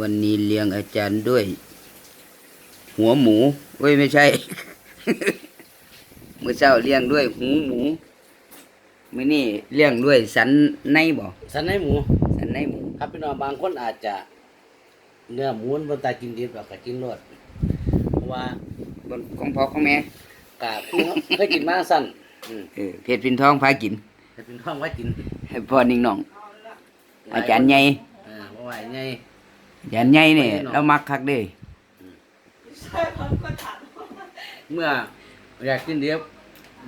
วันนี้เลี้ยงอาจารย์ด้วย หัวหมูเว้ยไม่ใช่ เมื่อเช้าเลี้ยงด้วยหูหมูมื่อนี้เลี้ยงด้วยสันในบ่สันในหมู สันในหมู ครับพี่น้องบางคนอาจจะเนื้อหมูมันบ่ตายกินดิบแบบก็กินรสเพราะว่าบนของพ่อของแม่กาพี่น้องเคยกินมาสั้นอืมเออเพชรพินทองพากินแต่พี่น้องไว้กินให้พ่อนิ่งน้องอาจารย์ใหญ่เออบ่ไหวไงอาจาร ย์ใหญ่นี่เรามักคักเด้เมื่ออยากกินเดียบ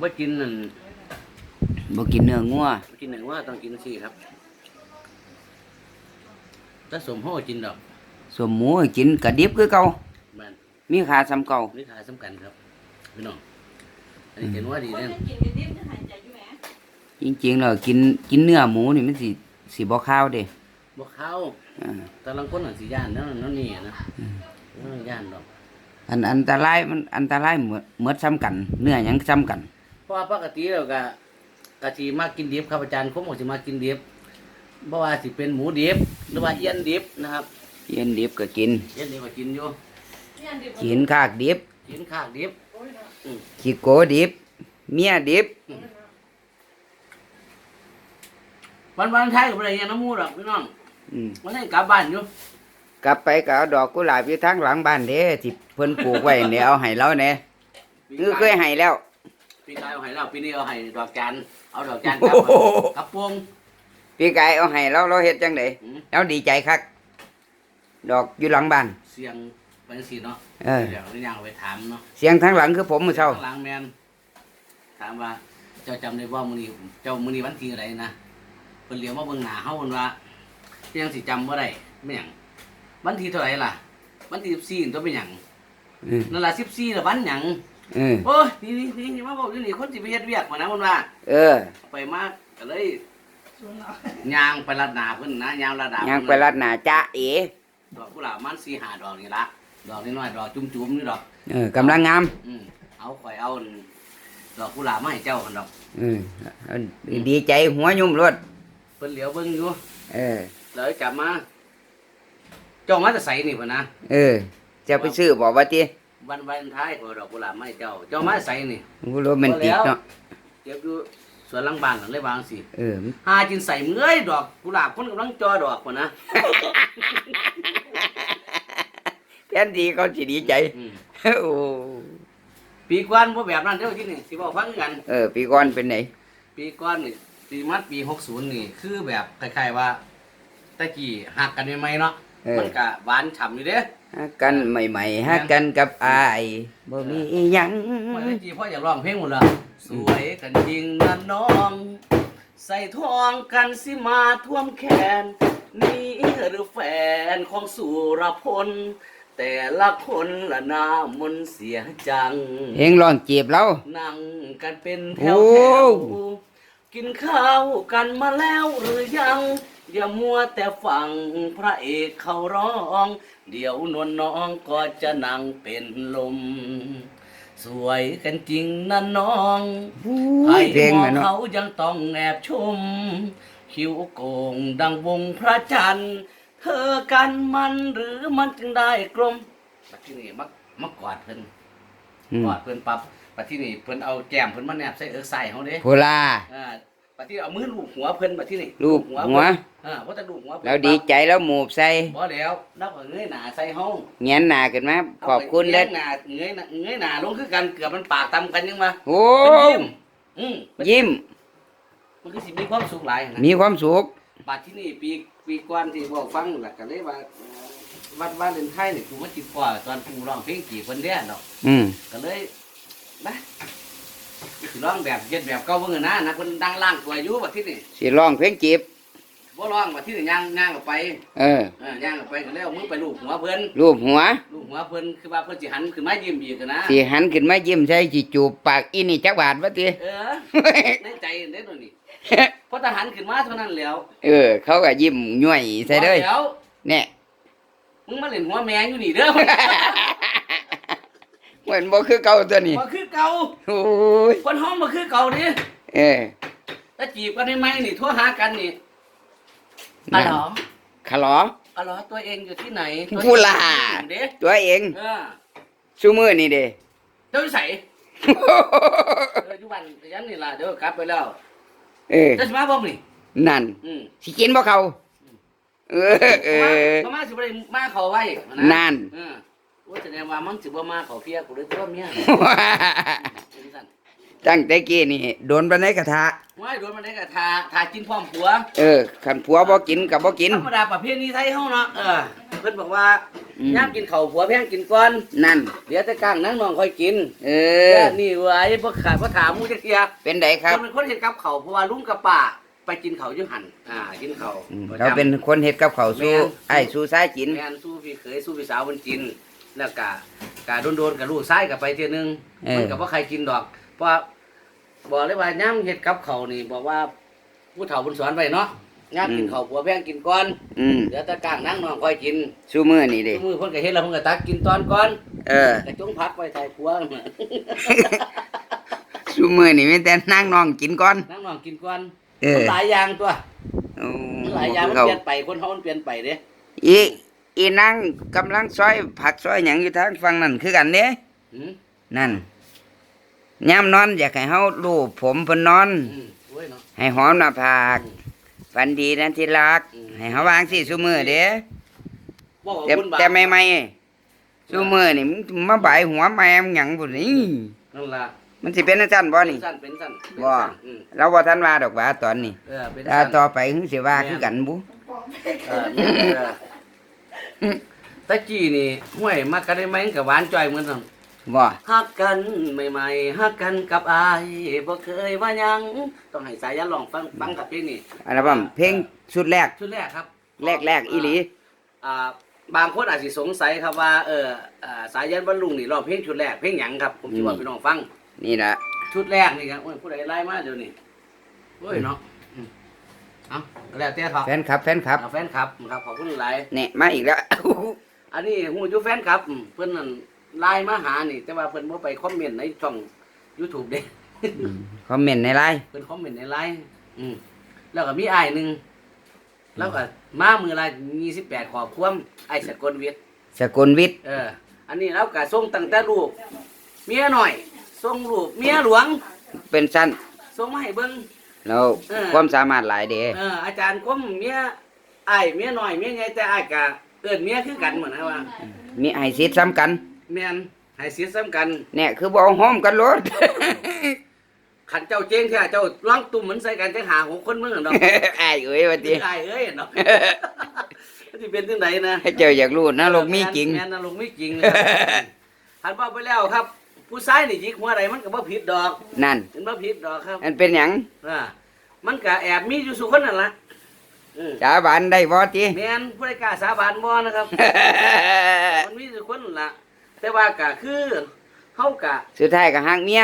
บ่กินนั่นบ่กินเนื้องัวบ่กินหนึ่งว่าต้องกินสี่ครับถ้าสมโหกินดอกสมหมูให้กินกระดิบคือเก่าแมันมีค่าซ้ำเก่านี่ขายสำคัญครับพี่น้องอันนี้เห็นว่าดีคนแน่จะกินกันดิบจะหายใจอยู่แหมจริงๆแล้วกินกินเนื้อหมูนี่มันสิสิบ่ข้าวเด้ บ่เข้าอ่า แต่ลังคนน่ะสิย่านนั่นนั่นนี่นะนั่นย่านดอกอันอันตรายมันอันตรายเหมือนเหมือนซ้ำกัน เนื้อหยังซ้ำกัน เพราะว่าปกติแล้วก็กะสิมากินดิบครับอาจารย์ผมก็สิมากินดิบบ่ว่าสิเป็นหมูดิบหรือว่าเอี้ยนดิบนะครับเย็นดิบก็กิน เอี้ยนนี่ก็กินอยู่เนี่ยดิบกินคากดิบกินข้างดิบขี้โกดิบ เมียดิบ วันวันๆท้ายก็บ่ได้เอี้ยนน้ำหมูดอกพี่น้อง อืมวันนี้กลับบ้านอยู่กลับไปก็เอาดอกกุหลาบอยู่ทางหลังบ้านเด้ที่เพิ่นปลูกไว้เนี่ยเอาให้เราแหน่คือเคยให้แล้วปีกายเอาให้เราปีนี้เอาให้ดอกจานเอาดอกจานโอ้กลับโหกระโปรงพี่กายเอาให้เราเราเฮ็ดจังได๋อืมเราดีใจคักดอกอยู่หลังบ้าน เสียงไปจังซี่เนาะเออ เดี๋ยวนี่ยังเอาไปถามเนาะ เสียงทางหลังคือผมมื้อเช้าข้างหลังแมนถามว่า เจ้าจำได้ว่ามื้อนี้เจ้ามื้อนี้วันที่อะไรนะเพิ่นเลี้ยวมาเบิ่งหน้าเฮาเพิ่นว่า ยังสิจำบ่ได้ไม่หยังวันที่เท่าไหร่ล่ะ วันที่14ตัวเป็นหยังเออนั่นล่ะ14ล่ะวันหยังเออโอ้ยนี่นี่นี่มาบอกอยู่นี่คนสิไปเฮ็ดเวียกมานะเพิ่นว่า เออไปมาก็เลยส่วนเราย่างไปรัดหน้าเพิ่นนะย่างรัดหน้ายังไปเพิ่นรัดหน้าจ้าเอ๋ดอกกุหลาบมัน4 5ดอกนี่ละดอกน้อยๆดอกจุ่มๆนี่ดอก เออกำลังงามอืมเอาข่อยเอาดอกกุหลาบมาให้เจ้ากันดอก เออเอาดีใจหัวยุ่มรวดเพิ่นเหลียวเบิ่งอยู่ เออ เลยกลับมาเจ้ามาจะใส่นี่พ่นนะเออ จะไปซื้อบอกว่าติวันวันท้ายขอดอกกุหลาบมาให้เจ้า เจ้ามาจะใส่นี่บ่รู้มันติดเนาะเก็บอยู่สวนหลังบ้านหลังเลยวางสิเออหาจินใส่เมื่อยดอกกุหลาบคนกำลังจอดอกพ่นนะแทนที่เขาสิดีใจอืมโอ้ปีก่อนบ่แบบนั้นเด้อที่นี่สิบอกฟังกัน เออ ปีก่อนเป็นไหน ปีก่อนนี่ปีมัดปี60นี่ คือแบบคล้ายๆว่า ตะกี้หักกันใหม่ๆเนาะเออ มันก็หวานฉ่ำอยู่เด้ฮักกันใหม่ๆฮักกันกับอายบ่มีอิหยังเมื่อกี้พ่ออยากร้องเพลงหมดละสวยกันจริงนะน้อง ใส่ทองกันสิมาท่วมแขน นี่หรือแฟนของสุรพล แต่ละคนละหน้ามนต์เสียจังเองร้องจีบเรา นั่งกันเป็นแถโอ้วแถวกินข้าวกันมาแล้วหรือยัง อย่ามัวแต่ฟังพระเอกเขาร้อง เดี๋ยวนวลน้องก็จะนั่งเป็นลม สวยกันจริงนะน้องใครเพลงมอแม่งเนาะ เขายังต้องแอบชม คิ้วโกงดังวงพระจันทร์ เธอกันมันหรือมันจึงได้กลมปัจที่นี่มักมักกอดเพิ่นอืมกอดเพิ่นปั๊บปัจที่นี่เพิ่นเอาแก้มเพิ่นมาแนบใส่เอิกใส่เฮาเด้ โพลา อ่า ปัจที่เอามือลูบหัวเพิ่นปัจที่นี่ลูบหัวเพิ่นอ่าว่าแต่ลูบหัวเพิ่นแล้วดีใจแล้วหมูบใส่บ่แล้วนับว่าเงยหน้าใส่เฮาเงียนหน้าขึ้นมาขอบคุณเด้เด้เงยหน้าเงยหน้าเงยหน้าลงคือกันเกือบมันปากตำกันยังมาโอ้เพิ่นยิ้มอืมยิ้ม มันคือสิมีความสุขหลายนะมีความสุข บัดที่นี่ปีปีก่อนที่บอกฟังหลักกันเลยว่าวัดบ้านเล่นไทยนี่กูมาจิบกว่าตอนกูร้องเพลงกี่คนเดียวดอกอืมก็เลยนะสิ ร้องแบบเย็ดแบบเก่าเบิ่งอะนะนะคนดังล่างตัวอยู่บัดที่นี่สิร้องเพลงจีบบ่ร้องบัดที่นี่ย่างย่างออกไปเออเออย่างออกไปก็เลยเอามือไปลูบหัวเพิ่นรูปหัวลูบหัวเพิ่นคือว่าเพิ่นสิหันขึ้นมายิ้มอีกอะนะสิหันขึ้นมายิ้มใส่สิจูบปากอีนี่จักบาทวะติเออในใจเด้ตัวนี้พอทหารขึ้นมาเท่านั้นแล้วเออ เขาก็ยิ้มย่วยใส่เลยพอแล้วเนี่ยมึงมาเล่นหัวแมงอยู่นี่เด้อ เหมือนบ่คือเก่าตัวนี้บ่คือเก่าโอ้ยคนห้องบ่คือเก่าดิเออถ้าจีบกันได้ไหมนี่โทั่วหากันนี่นั่อะนหรอขะหลออ๋อเหรอตัวเองอยู่ที่ไหนตัวกูล่ะเด้ตัวเองเออชูมือนี่เด้เจ้าอยู่ใส่เอออยู่บ้านยันนี่ล่ะเดี๋ยวกลับไปแล้วเออเจะสิมาบ่นี่นั่นอืมสิกินบ่เขาเออเออมามาสิบ่ได้มาเขาไว้นะนั่นเออ ว่าแสดงว่ามันสิบ่มาเขาเพียกูเลยตัวเมียเป็นสั่นตั้งแต่กี้นี่โดนปานใดกระทะ ว่าโดนมันได้ก็ทาทากินพร้อมผัวเออคันผัวบ่กินก็บ่กิน ธรรมดาประเพณีไทยเฮาเนาะเออเพิ่นบอกว่าอืม ย่ามกินข้าวผัวแพงกินก่อนนั่น เดี๋ยวแต่กลางนั่งนองค่อยกินเออ แต่นี่ไว้บ่ขาดบ่ถามหมูจักเทียเป็นไดครับ เพิ่นเป็นคนเฮ็ดกับข้าวเพราะว่าลุงกับป้าไปกินข้าวอยู่หั่นอ่ากินข้าวอืมประจำเราเป็นคนเฮ็ดกับเขาวสู้แม่น ไอ้ายสู้ซ้ายกิน แม่นสู้พี่เขยสู้พี่สาวเพิ่นกิน แล้วก็กะโดนๆกับลูกซ้ายก็ไปเทื่อนึงเออ มันก็บ่ใครกินดอก เพราะว่าบอกเลยว่าย่ามเฮ็ดกับข้าวนี่บอกว่าผู้เฒ่าเพิ่นสอนไว้เนาะย่ามกินข้าวผัวแพงกินก่อนอืมเดี๋ยวแต่กลางนั่งนองค่อยกินสู้มือนี่เด้ทุกมือเพิ่นก็เฮ็ดแล้วเพิ่นก็ตักกินตอนก่อนเออก็จงพักไว้ถ่ายผัวสู้มือนี่มีแต่นั่งนองกินก่อน นั่งนองกินก่อนเออ มันหลายอย่างตัวโอ้มันหลายอย่างมันเขาเปลี่ยนไปคนเฮามันเปลี่ยนไปเด้ อี อีนั่งกำลังซอยผักซอยหยังอยู่ทางฝั่งนั่นคือกันเด้หืมนั่นยามนอนอยากให้เฮาลูบผมเพิ่นนอน อืมโอ้ยเนาะ ให้หอมหน้าผากฝันดีนั่นที่รัก อืม ให้เฮาวางสิซุมือเด้บอกว่าแต่คุณบาปแต่ใหม่ๆซุมือนี่มึงมาบายหัวแม่มหยังพุ่นนี่นั่นล่ะมันสิเป็นจังซั่นบ่เป็นนี่สั้นเป็นสั้นเป็นบ่ สั้นอืมเราบ่ทันว่าดอกว่าตอนนี้เออเป็นถ้าสั้นต่อไปหึสิว่าคือกันบุ เออเออ ตะกี้นี่ห้วยมักกันได้ไหมกับหวานจ่อยเหมือนกันบ่ฮักกันใหม่ๆฮักกันกับอายบ่เคยว่าหยังต้องให้สายันลองฟังฟังกับเพลงนี้อัลบั้มเพลงชุดแรกชุดแรกครับแรกๆอีหลีอ่าบางคนอาจสิสงสัยครับว่าเอออ่าสายันบรรลุงนี่ร้องเพลงชุดแรกเพลงหยังครับผมสิบอกพี่น้องฟังนี่ล่ะชุดแรกนี่ครับโอ้ยผู้ใดไล่มาเดี๋ยวนี้โอ้ยเนาะอืม เอาแล้วแต่ครับแฟนคลับแฟนคลับเอาแฟนครับครับขอบคุณหลายนี่มาอีกแล้ว อันนี้ฮู้อยู่แฟนครับอืมเพิ่นนั่นไล่มาหานี่ แต่ว่าเพิ่นบ่ไปคอมเมนต์ในช่อง YouTube เด้คอมเมนต์ในไลน์เพิ่นคอมเมนต์ในไลน์อืมแล้วก็มีอ้ายหนึงแล้วก็มามือละ28ขอบความไอ้สกลวิทย์สกลวิทย์เออ อันนี้เราก็ส่งตั้งแต่ลูกเมียหน่อยส่งลูกเมียหลวงเป็นสั้น ส่งมาให้เบิ่ง แล้วเออ ความสามารถหลายเด้เอออาจารย์คมเมียอ้ายเมียหน่อยเมียใหญ่แต่อ้ายก็เอิ้นเมียคือกันเหมือนนะว่ามีไอซิดซ้ำกันแม่นให้เสียซ้ำกันเนี่ยคือบ่เอาหอมกันโลดขันเจ้าเจงแท้เจ้าล้างตุ่มเหมือนใส่กันจังหาหกคนมึงเนาะ ไอ้ายเอ้ยว่าติอ้ายเอ้ยเนาะที่เป็นจังไดนะให้เจ้าอยากรู้นะโลกมีจริง แม่นนะลงมีจริงนะครับ หันว่าไปแล้วครับ ผู้ชายนี่ยิกหัวใดมันก็บ่ผิดดอกนั่นมันบ่ผิดดอกครับมันเป็นหยังอ่ามันก็แอบมีอยู่สุคนนั่นล่ะอืมสาบานได้บ่ติแม่นผู้ใดกล้าสาบานบ่นะครับ มันมีสุคนนั่นล่ะ แต่ว่าก็คือเฮาก็สุดท้ายก็หักเมีย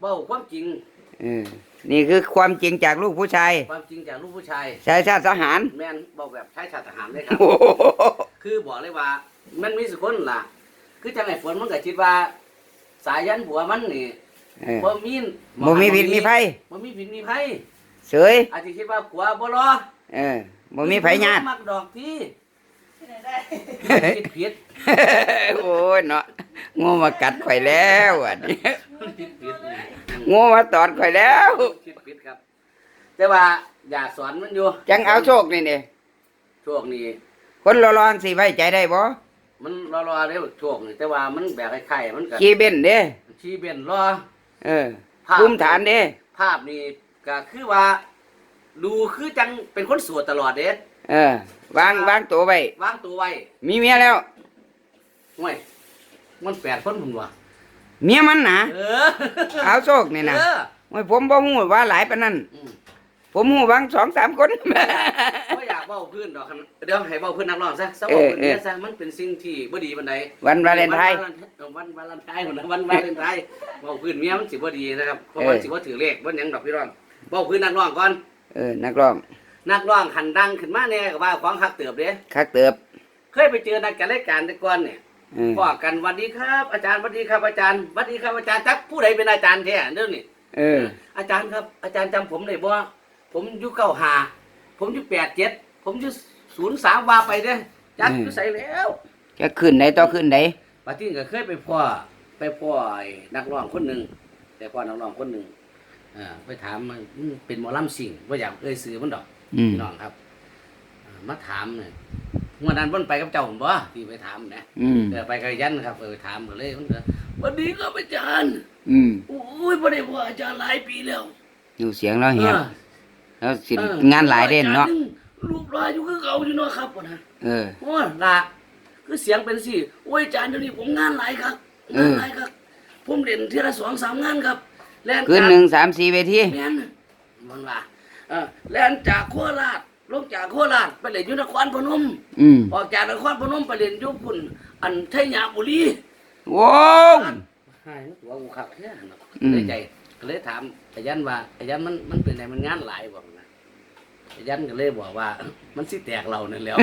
เว้าความจริง เออนี่คือความจริงจากลูกผู้ชายความจริงจากลูกผู้ชาย ชายชาติทหาร แม่นบอกแบบใช้ชาติทหารเลยครับโอ้โหคือบอกเลยว่า มันมีสุคนล่ะ คือจังไห้ฝนมันก็คิดว่า สายันผัวมันนี่เออบ่มีบ่มีพิษมีภัยบ่มีผิดมีภัยเสยอาจจะคิดว่าผัวบ่รอเออบ่มีไผญาติมักดอกที่ที่ไหนได้คิดผิดโอ้ยเนาะงูมากัดข่อยแล้วอะนี่คิดผิดงูมาตอดข่อยแล้วคิดผิดครับ แต่ว่าอยากสอนมันอยู่ จังเอาโชคนี่นี่ช่วงนี้คนรอรอนสิไว้ใจได้บ่ มันรอๆได้ช่วงนี้แต่ว่ามันแบบคล้ายๆมันก็ขี่เบนเด้ ชี้เบนรอ เออภาพ ภูมิฐานเด้ ภาพนี่ก็คือว่า ดูคือจังเป็นคนสวดตลอดเด้เออ วางวางตัวไว้ วางตัวไว้มีเมียแล้ว ห่วยมันแปดคนผมว่ะเมียมันนะเออเอาโชคนี่นะเออ โอ้ยผมบ่ฮู้ว่าหลายปานนั้น อืม ผมฮู้บางสองสามคนบ่อยากเบ้าพื้นดอกคันเดี๋ยวให้เบ้าพื้นนักร้องซะซะเบ้าพื้นเออ เนี่ยซะมันเป็นสิ่งที่บ่ดีปานใดวันวาเลนไทน์ วันวาเลนไทน์วันวันวาเลนไทน์เบ้าพื้นเมียมันสิบ่ดีนะครับเพราะมันเออ สิบ่ถือเลขบ่หยังดอกพี่ร้องเบ้าพื้นนักร้องก่อนเออนักร้องนักร้องคันดังขึ้นมาแน่ก็ว่าของคักเติบเด้คักเติบเคยไปเจอนักการรายการแต่ก่อนเนี่ยเออบอกกันหวันดีครับ อาจารย์หวันดีครับอาจารย์หวันดีครับอาจารย์จักผู้ใดเป็นอาจารย์แท้เด้อนี่ เออ อาจารย์ครับอาจารย์จำผมได้บ่ ผมอยู่เก้าหาผมอยู่แปดเจ็ดผมอยู่ศูนย์สามว่าไปเด้อจักอืมอยู่ใส่แล้วจะขึ้นไหนต่อขึ้นไหนปาที่ก็เคยไปพ่อไปพ่อไอ้นักร้องคนหนึ่งแต่พ่อนักร้องคนหนึ่งอ่าไปถามมันอืมเป็นหมอลำสิ่งว่าอยากเอ่ยซื้อมันดอกอืมพี่น้องครับอ่ามาถามเนี่ยงวันนั้นเพิ่นไปกับเจ้าผมบ่ที่ไปถามนะอืมเออไปกับยันครับเออถามก็เลยมันก็วันนี้ก็อาจารย์อืมโอ้ยบ่ได้พ่ออาจารย์หลายปีแล้ว อยู่เสียงเราเหียบออ แล้วสิเอองานหลายเด่นเนาะอจรย์รูปรอยอยู่คือเก่าอยู่เนาะครับพ่อนะเออ โอ้ล่ะคือเสียงเป็นสิโอ้ยอาจารย์เดี๋ยวนี้ผมงานหลายครับเอองานหลายครับ ผมเล่นทีละสองสามงานครับแล่นคืนจากหนึ่งสามสี่เวที แม่นมันว่าเออแล่นจากโคราชลงจากโคราชไปเล่นอยู่นครพนมอืมออกจากนครพนมไปเล่นอยู่พุ่นอันไทยาบุรีว้าวหายตัวกูขับแค่นั้นเนาะอืม เลยใจก็เลยถาม อายันว่าอายันมันมันเป็นไงมันงานหลายบอกนะอายันก็เลยบอกว่า มันสิแตกเรานั่นแหล้ว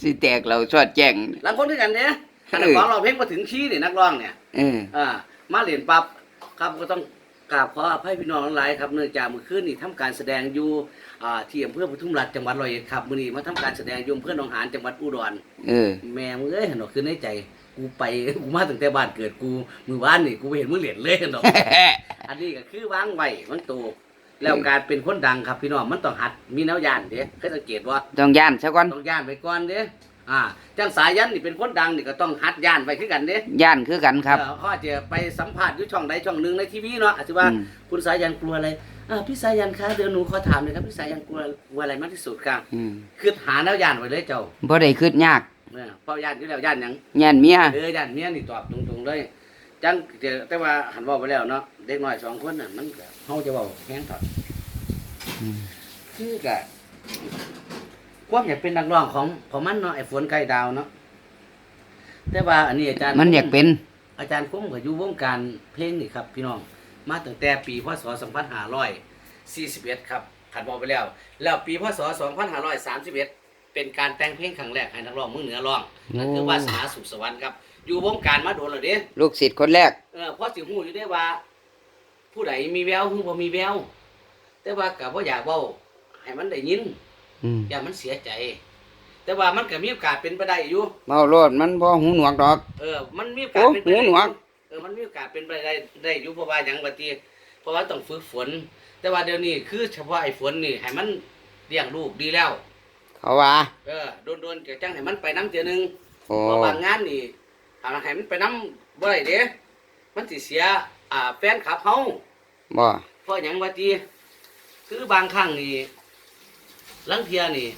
สิแตกเราสอดแจ้ง หลังคนด้วยกันเนี่ยขณะเออของเราเพลงมาถึงขี้นี่นักร้องเนี่ยเออ อ่ามาเรียนปั๊บครับก็ต้องกราบขออภัยพี่น้องทั้งหลายครับเนื่องจากเมื่อคืนนี่ทำการแสดงอยู่อ่าที่อำเภอปทุมราชจังหวัดร้อยเอ็ดครับมื้อนี้มาทำการแสดงอยู่อำเภอหนองหานจังหวัดอุดรเออ แม่มึงเอ้ยเห็นดอกคือในใจ กูไปกูมาตั้งแต่บ้านเกิดกูมือบ้านนี่กูไปเห็นมึงเหรียญเลยเห็นดอก อันนี้ก็คือวางไว้มันโตแล้วการเป็นคนดังครับพี่น้องมันต้องหัดมีแนวย่านเด้เคยสังเกตว่าต้องย่านซะก่อนต้องย่านไปก่อนเด้อ่าจังสายันนี่เป็นคนดังนี่ก็ต้องหัดย่านไปคือกันเด้ย่านคือกันครับเออเขาอาจจะไปสัมภาษณ์อยู่ช่องใดช่องหนึ่งในทีวีเนาะอาจจะว่าอืมคุณสายันกลัวอะไรอ่าพี่สายันคะเดี๋ยวหนูขอถามเลยครับพี่สายันกลัวกลัวอะไรมากที่สุดครับอืมคือหาแนวย่านไว้เลยเจ้าบ่ได้คืดยาก เนี่ยเพราะย่านอยู่แล้วย่านหยังย่านเมียเออย่านเมียนี่ตอบตรงๆเลย จังเจอแต่ว่าหันเว่าไปแล้วเนาะเด็กน้อยสองคนน่ะมันก็เฮาจะเว้าแห้งถอดอืมคือกะความอยากเป็นนักร้องของของมันเนาะไอ้ฝนไก่ดาวเนาะแต่ว่าอันนี้อาจารย์มันอยากเป็น อาจารย์คุ้มก็อยู่วงการเพลงนี่ครับ พี่น้อง มาตั้งแต่ปีพศ2541ครับขันบอกไปแล้ว แล้วปีพศ2531 เป็นการแต่งเพลงครั้งแรกให้นักร้องเมืองเหนือร้องนั่นคือวาสนาสุขสวรรค์ครับ อยู่วงการมาโดนแล้วเด้ลูกศิษย์คนแรก เออเพราะสิหูอยู่ได้ว่า ผู้ใดมีแววคือบ่มีแววแต่ว่าก็บ่อยากเว้าให้มันได้ยิน อืมอย่ามันเสียใจ แต่ว่ามันก็มีโอกาสเป็นไปได้อยู่ เมาโลดมันบ่หูหนวกดอก เออ มันมีโอกาสโอ้เป็นไปได้หูหนวก เออ มันมีโอกาสเป็นไปได้ได้อยู่เพราะว่าหยังบัดนี้เพราะว่าต้องฝึกฝน แต่ว่าเดี๋ยวนี้คือเฉพาะไอ้ฝนนี่ให้มันเลี้ยงลูกดีแล้ว เขาว่า เออโดนๆก็จังให้มันไปน้ำเทื่อนึงโอ้ เพราะบางงานนี่ถ้าให้มันไปน้ำบ่ได้เด้มันสิเสียอ่าแฟนคลับเฮาบ่ เพราะหยังว่าตีคือบางครั้งนี่ลังเทียนี่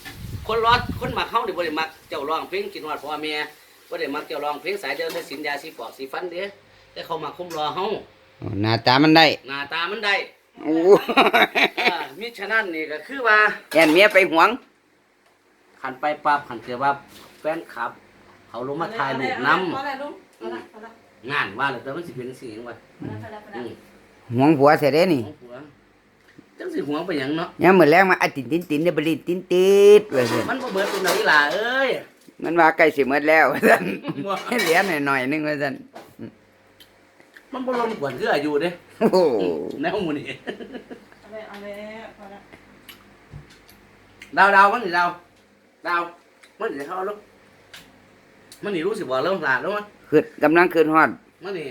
คนรอดคนมักเฮานี่บ่ได้มักเจ้าร้องเพลงกินฮอดพ่อแม่บ่ได้มักเจ้าร้องเพลงสายเดียวแต่สินยาสีปอกสีฟันเด้แต่เขามาคุ้มรอเฮาหน้าตามันได้หน้าตามันได้โอ้อ่ามิฉะนั้นนี่ก็คือว่าแย่นเมียไปหวง หันไปปั๊บหันเจอว่าแฟนคลับ เขาลงมาถ่ายรูปนํพอแล้วลุงพอแล้วพอแล้วงานว่าแล้วแต่มันสิเป็นสิหยังวะพอแล้วพอแล้วพออืแล้วมหวงผัวเสียเด้นี่ของผัวจังสิหวงไปหยังเนาะยามมื้อแลงมาอะตินตินตินเด้อบ่ลินตินติดว่าซั่นมันบ่เบิดเป็นไหนล่ะเอ้ยมันว่าใกล้สิหมดแล้วว่าซั่นว่าเหลือหน่อยๆนึงว่าซั่นมันบ่รบกวนคืออายุเด้โอ้โหแนวหมูนี่เอาเลยเอาเลยพอแล้วดาวดาวมันนี่ดาว ดาวมันนี่เขาลูกมันนี่รู้สึกว่าเริ่มหลาดแล้วมั้ยคือกำลังขึ้นฮอดมันนี่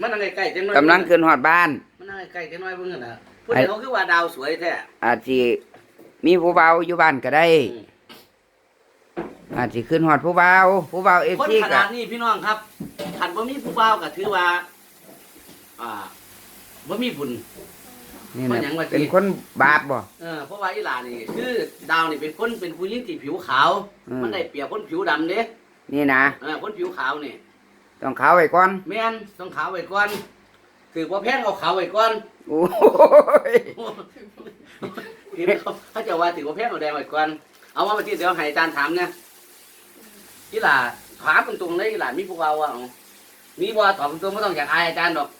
มันนั่งใกล้ๆจังหน่อยกำลังขึ้นฮอดบ้าน มันนั่งใกล้ๆจังหน่อยเพิ่งกันนะพูดถึงเขาคือว่าดาวสวยแท้อาจสิมีผู้เบาอยู่บ้านก็ได้อืมอาจสิขึ้นฮอดผู้เบาผู้เบาคน FC ขก็นาดนี้พี่น้องครับขันบ่มีผู้บ่าวก็ถือว่า อ่าบ่มีบุญ นี่เพราะนะหยังว่าสิเป็นคนบาปบ่เออเพราะว่าอีหลานี่คือดาวนี่เป็นคนเป็นผู้หญิงที่ผิวขาวอืมมันได้เปรียบคนผิวดำเด้นี่นะเออคนผิวขาวนี่ต้องเขาไว้ก่อนแม่นต้องขาวไว้ก่อนถือว่าแพงเอาขาวไว้ก่อนโอ้ยถือเขาเขาจะว่าถือว่าแพงเอาแดงไว้ก่อนเอาว่ามาที่เดี๋ยวให้อาจารย์ถามเนี่ยอีหล่าถามตรงๆเลยอีหล่ามีพวกเราอะเอามีบ่ตอบตรงๆไม่ต้องอยากอายอาจารย์ดอก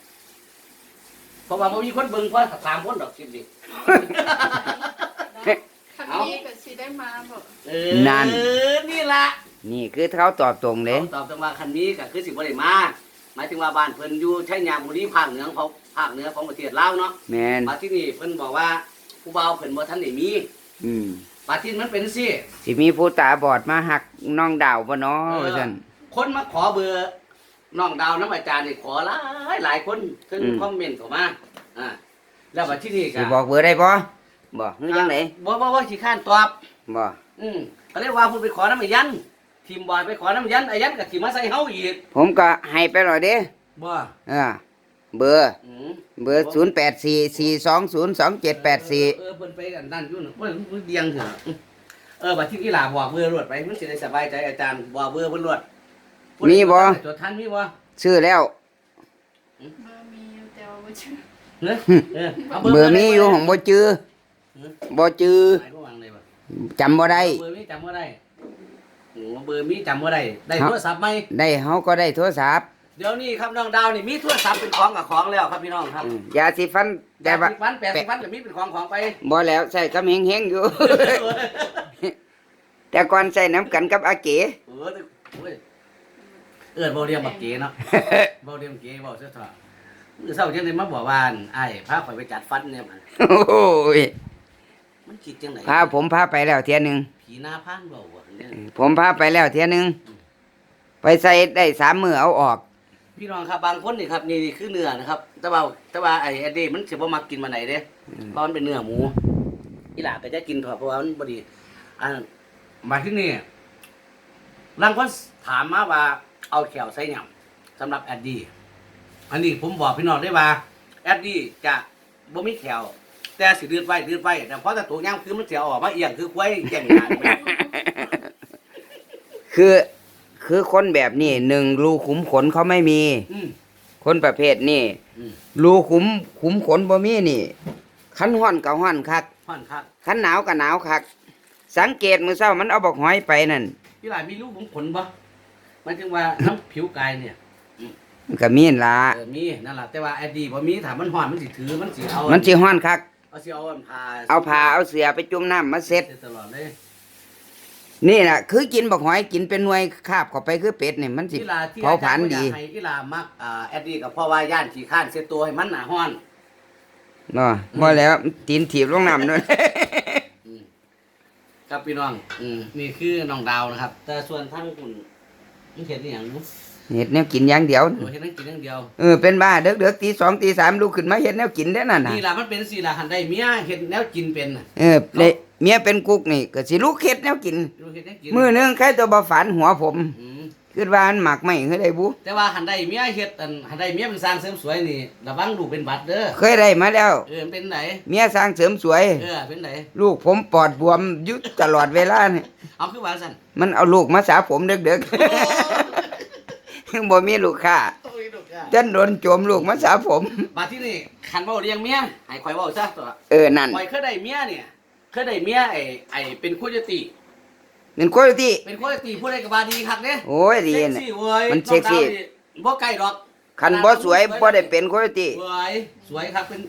เพ ราะว่าบ่มีคนเบิ่งเพราะถามคนดอกคลิปนี้คันนี้ก็สิได้มาบอกเออนี่ล่ะนี่คือเขาตอบตรงเลย ตอบตรงว่าคันนี้ก็คือสิบ่ได้มาหมายถึงว่าบ้านเพิ่นอยู่ชัยนาบุรีภาคเหนือของภาคเหนือของประเทศลาวเนาะแมนมาที่นี่เพิ่นบอกว่าผู้บ่าวเพิ่นบ่ทันได้มีอืมมาที่มันเป็นสิสิมีผู้ตาบอดมาหักน้องดาวบ่เนาะเออว่าซั่นคนมาขอเบอร์ น้องดาวน้ำอาจารย์นี่ขอหลายหลายคนขึ้นอืม คอมเมนต์เข้ามาอ่าแล้วบัดที่นี่สิก็บอกเบอร์ได้บ่บ่คือจังไดบ่บ่บ่สิข้านตอบ บ่อืมก็เลยว่าพูดไปขอน้ำอายันทีมบอยไปขอน้ำอายันอายันก็สิมาใส่เฮาอีกผมก็ให้ไปแล้วเด้บ่เออเบอร์อืม เบอร์ 0844202784 เออเออเพิ่นไปกันนั่นอยู่น่ะเพิ่นเพิ่นเดียงเถอะเออบัดที่กีฬาบอกเบอร์รวดไปมันสิได้สบายใจอาจารย์บอกเบอร์เพิ่นรวด มีบ่ จดทันมีบ่ชื่อแล้ว เบอร์มีอยู่แต่ว่าบ่ชื่อเนอะเอออาเบอร์มีอยู่ของบ่จื้อเออบ่จื้อหมายความว่าไงบ่จำบ่ได้ เบอร์มีจำบ่ได้โอ้เบอร์มีจำบ่ได้ได้ครับ โทรศัพท์ไหมได้เฮาก็ได้โทรศัพท์เดี๋ยวนี้ครับน้องดาวนี่มีโทรศัพท์เป็นของกับของแล้วครับพี่น้องครับอืมยาสีฟันแต่ว่าสิบวันแปดสิบวันก็มีเป็นของของไป บ่แล้วใส่กำเฮงๆอยู่ แต่ก่อนใส่น้ำกันกับอาเก๋เออแต่โอ้ย เอิ้นบ่เรียมบักเก๋เนาะบ่เรียมเก๋บ่เสื้อถอดมื้อเช้าจังได๋มาบอกว่าอั่นอ้ายพาข่อยไปจัดฟันเนี่ยมันโอ้ยมันคิดจังได๋พาผมพาไปแล้วเที่ยหนึงผีหน้าพานเว้าว่าเนี่ยผมพาไปแล้วเที่ยหนึงไปใส่ได้สามมือเอาออก พี่น้องครับบางคนนี่ครับนี่คือเนื้อนะครับ แต่ว่าแต่ว่าไอ้แอดดี้มันสิบ่มักกินมาไหนเด้เพราะมันเป็นเนื้อหมูอีหลาก็จะกินเถอะเพราะว่ามันบ่ดีอันมาที่นี่บางคนถามมาว่า เอาแขวใส่หยังสำหรับแอดดี้อันนี้ผมบอกพี่น้องได้ว่าแอดดี้จะบ่มีแขวแต่สิดืดไว้ดืดไว้แต่พอแต่ตัวย่างคือมันสิเอาออกมาเอียงคือควายแก่งหางคือคือคนแบบนี้หนึ่งรูขุมขนเขาไม่มี อืม คนประเภทนี้อืม รูขุมขุมขนบ่มีนี่คันห้อนก็ห้อนคักค่อนข้างคันหนาวก็หนาวคัก สังเกตมื้อเช้ามันเอาบอกหอยไปนั่นพี่หลานมีลูกผมขนบ่ หมายถึงว่าน้ำผิวกายเนี่ยมันก็มีนั่นล่ะเออมีนั่นแหละแต่ว่าแอดดี้บ่มีถามมันหอนมันสิถือมันสิเอามันสิห้อนคัก เอาสิเอาอันพาเอาผ้าเอาเสือไปจุ่มน้ำมาเซ็ตเสร็จ ตลอดเลยนี่แหละคือกินบักหอยกินเป็นหน่วยคาบเข้าไปคือเป็ดนี่มันสิกีฬาที่เผาผลาญอจรย์บ่ดีอยากให้กีฬามักอ่าแอดดี้กับพ่อว่าย่านขี้ข้านเสียตัวให้มันหนาห้อน เนาะบ่แล้วตีนถีบลงน้ำนู่นอืมครับพี่น้อง อืม นี่คือน้องดาวนะครับ แต่ส่วนทั้งคุณ มันเห็นอหย่างนู้เฮ็ดแนวกินอย่างเดียวโอ้เห็นนั่งกินอย่างเดียวเออเป็นบ้าเด็กๆตีสองตีสามลุกขึ้นมาเฮ็ดแนวกินได้นั่นน่ะนี่ล่ะมันเป็นสิล่ะหันได้เมียเห็นแนวกินเป็นน่ะเออเลยเมียเป็นกุ๊กนี่ก็สิลุกเฮ็ดแนวกินรู้เห็นแนวกินมื้อหนึงใครตัวบ่ฝันหัวผมอืม คิดว่าอันหมักไม่เคยได้บุแต่ว่าหันได้เมียเฮ็ดอันหันได้เมียเป็นสร้างเสริมสวยนี่ระวังลูกเป็นบัตรเด้อเคยได้มาแล้ว เออมันเป็นไหนเมียสร้างเสริมสวย เออเป็นไหนลูกผมปอดบวมอยุดตลอดเวลานี่เอาคือว่าสั่นมันเอาลูกมาสาผมเด็กๆบ่มีลูกค้าโอ้ยลูกอะจนโดนโจมลูกมาสาผมบัดที่นี่ขันเว้าเลี้ยงเมียให้ข่อยเว้าซะตัวเออนั่นข่อยเคยได้เมียเนี่ยเคยได้เมียไอ้ไอ้เป็นคู่ยติ เป็นคนที่เป็นคู่ยติผู้ใดก็บาดีคักเด้โอ้ยดีเซ็กน่ะซี่เว้ยมันเซ็กซี่ องดาวนี่บ่ใกล้ดอกคันบ่สวยบ่ได้เป็นคนที่สวยสวยครับเป็น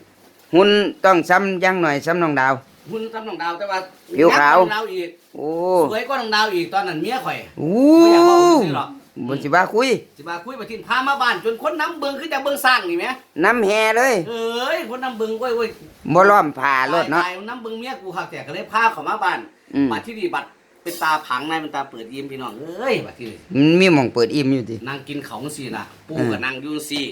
หุ่นต้องซ้ำอยังหน่อยซ้ำน้องดาว หุ่นซ้ำน้องดาวแต่ว่าผิวขาว น้องดาวอีกโอ้สวยกว่าน้องดาวอีกตอนนั้นเมียข่อยโอ้บ่อยากเว้าซื่อๆหรอก บ่สิว่าคุยสิมาคุยประทินพามาบ้าน จนคนน้ำเบิงคือจะเบิงสร้างนี่แหมน้ำแห่เลยเอ้ยคนน้ำเบิงเว้ยเว้ยบ่ล้อมผ่ารถเนาะ ตยๆน้ำเบิงเมียกูคักแต่ก็เลยพาเขามาบ้านอืม บัดที่นี่บัด เป็นตาผังในเป็นตาเปิดยิ้มพี่น้องเอ้ยบัดที่นี่มันมีหม่องเปิดอิ่มอยู่ตินั่งกินเขาสิล่ะ ปู่อืมก็นั่งอยุ่สี่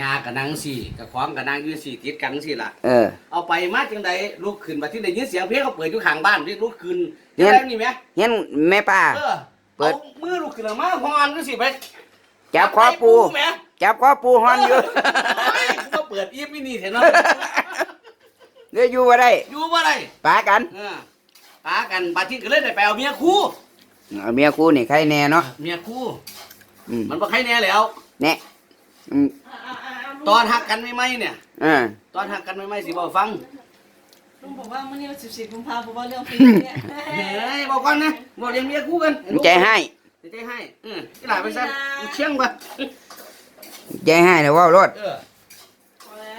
ยาก็นั่งสี่กับขวางก็นั่งอยุ่สี่ติดกันสิล่ะ เออ เอาไปมาจังใดลุกขึ้นบัดที่ได้ยินเสียงเพลงเขาเปิดอยู่ข้างบ้านที่ลุกขึ้นเดี๋จัยวงไดนี่แหมเห็นแม่ป้า เออเปิดอามือลุกขึ้นมาฮอนก็สิไปจับคอปู แหม จับคอปูฮอนอยู่โอ้ยกูมาเปิดอีฟนี่นี่เห็นเนาะ เดี๋ยวอยู่บ่ได้อยู่บ่ได้ปากัน เออ ปากันบัดที่ก็เลยได้ไปเอาเมียคู่ เอาเมียกูนี่ใครแน่เนาะเมียคู่ อืมมันบ่ใครแน่แล้ว แน่อืมอ่าอ่าอ่าลุงตอนหักกันใหม่ๆเนี่ยอ่าตอนหักกันใหม่ๆสิบอกฟังลุงบอกว่ามื่อนี้วันสิบสี่กุมภาพันธ์บอกว่าเรื่องปีเนี่ยเฮ้ยบอกก่อนนะบอกเลี้ยงเมียคู่กันใจให้ใจให้เออที่หลายไปซะเชียงบ่ใจให้นะเว่ารถเออ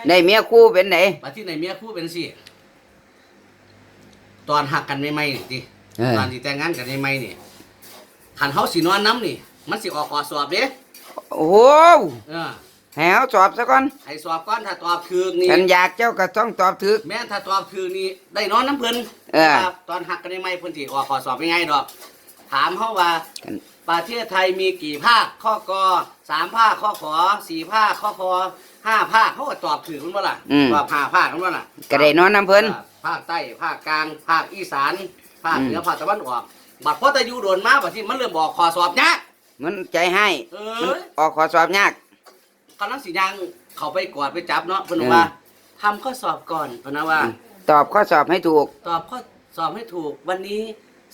ได้เมียคู่เป็นไหนบัดที่ไหนเมียคู่เป็นสิ ตอนหักกันใหม่ๆนี่ติเออ ตอนที่แต่งงานกันใหม่ๆนี่คันเฮาสินอนน้ำนี่ มันสิออกขอสอบเด้โอ้โหเออแหวสอบซะก่อนให้สอบก่อนถ้าตอบถูกนี่ ฉันอยากเจ้าก็ต้องตอบถึก แม่นถ้าตอบถูกนี่ได้นอนน้ำเพิ่นเออครับตอนหักกันใหม่ๆเพิ่นสิออกขอสอบง่ายๆดอก ถามเขาว่ากันประเทศไทยมีกี่ภาค ข้อกอสามภาค ข้อขอสี่ภาค ข้อคอห้าภาคเขาก็ตอบถือคุณว่าล่ะ อืม ตอบห้าภาคคุณว่าล่ะก็ได้นอนน้ำเพิ่น ภาคใต้ภาคกลางภาคอีสานภาคเหนืออืมภาคตะวันออกบัดพอตะยูโดนมาบัดที่มันเริ่มบอกขอสอบเนี้ยมันใจให้เอมันอออกขอสอบยาก กำลังสียังเขาไปกอดไปจับเนาะเพิ่นอืมว่าทำข้อสอบก่อนเพิ่นนะว่า ตอบข้อสอบให้ถูก ตอบข้อสอบให้ถูกวันนี้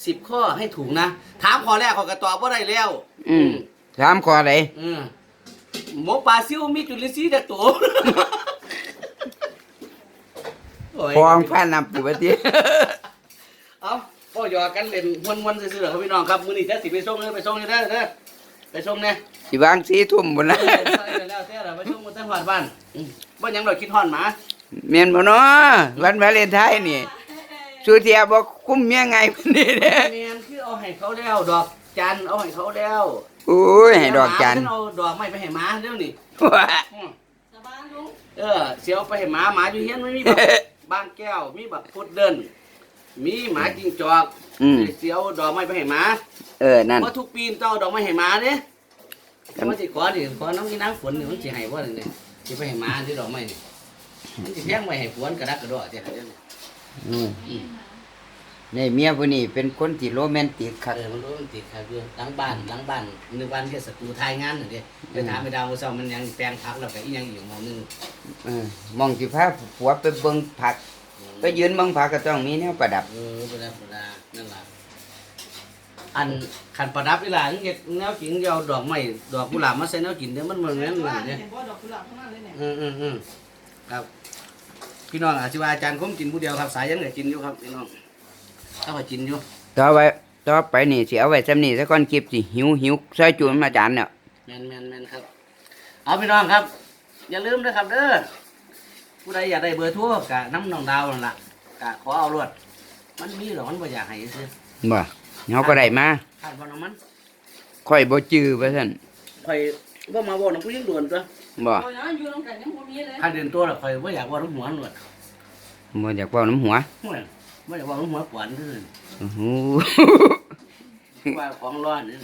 สิบข้อให้ถูกนะ ถามข้อแรกเขาก็ตอบว่าได้แล้ว อืมถามข้อไหน อืมหมกปลาซิวมีจุลินทรีย์จากตัวโย พองผ่านนำปุบติเอาพ่อหยอกกันเล่นมวนๆซื่อๆครับพี่น้องครับมื้อนี้จะสิไปส่งเด้อไปส่งเด้อเด้อเด้อไปส่งแน่สิวางสีทุ่มบนละเออใส่ไปแล้วแต่ละไปส่งมาตั้งหอดบ้านอืมบ่หยังดอกคิดฮอนหมาเมียนบ่เนาะวันวาเลนไทน์นี่สุเทียบ่คุ้มเมียไงพุ่นนี่เด้อแม่นคือเอาให้เขาแล้วดอกจันเอาให้เขาแล้วโอ้ยให้ดอกจันหมาเพิ่เอาดอกไม้ไปให้หมาเดี๋ยวนี้ว่าอืมสบายลุงเออเสียวไปให้หมาหมาอยู่เฮียนไม่มีแบ บบางแก้ว มีแบบพุดเดิน มีหมาจิงจอกอืม เสียวดอกไม้ไปให้หมาเออ นั่น เพราะทุกปีนเต้าดอกไม้ให้หมาเนี่ยครับ มันสิขอดิขอน้องกินน้ำฝนนี่มันสิให้ว่าเนี่ยสิไปให้หมาที่ดอกไม้นี่มันสิแพงไว้ให้ฝนกระดักกระดอกเจ้าเดี๋ยวนี้อืม นี่เมียผู้นี้เป็นคนที่โรแมนติกครับ เออมันรู้มันติดครับอยู่หลังบ้านหลังบ้านในวันที่ศัตรูทายงานน่ะเด้ไปถามไปดาวเศร้ามันยังแปลงพักแล้วก็อีหยังอยู่หมองหนึงเออมองสิพาผัวไปเบิ่งผัก ไปยืนเบิ่งผักก็ต้องมีแนวประดับ เออเวลาเวลานั่นล่ะอันขันประดับเวลาเฮ็ดแนวกินเอาดอกไม้ดอกกุหลาบมาใส่แนวกินเด้อมันเหมือนกันว่าเนี่ยเห็นบ่ดอกกุหลาบทั้งนั้นเลยเนี่ยอืมอืมอืมครับ พี่น้องอาชีวาอาจารย์คมกินผู้เดียวครับ สายยังได้กินอยู่ครับพี่น้อง ถ้าว่ากินอยู่ต่อไปต่อไปนี่สิเอาไว้ซำนี้ซะก่อนคลิปสิหิวหิวซอยจูนมาจานเนี่ยแมนแมนแมนครับ เอาพี่น้องครับ อย่าลืมนะครับเด้อผู้ใดอยากได้เบอร์โทั่วกะน้ำน้องดาวนั่นล่ะกะขอเอารวดมันมีหรอมันบ่อยากให้ซื้อบ่เฮาก็ได้มาคาดว่าน้องมันค่อยบ่จื้อว่าซั่นข่อยว่ามาบอกน้องผู้หญิงด่วนตัวบ่โอ้ยนะอยู่ตรงกันยังบ่มีเลยถ้าเดินตัวแล้วข่อยว่าอยากว่าน้องหัวหนวดบ่อยากเว้าน้ำหัว ห่วยว่าอยากว่าน้องหัวปวนซื่อโอ้โหว่าของร้อนนี่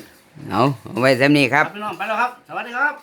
เอาเอาไว้ซำนี้ครับ พี่น้องไปแล้วครับ สวัสดีครับ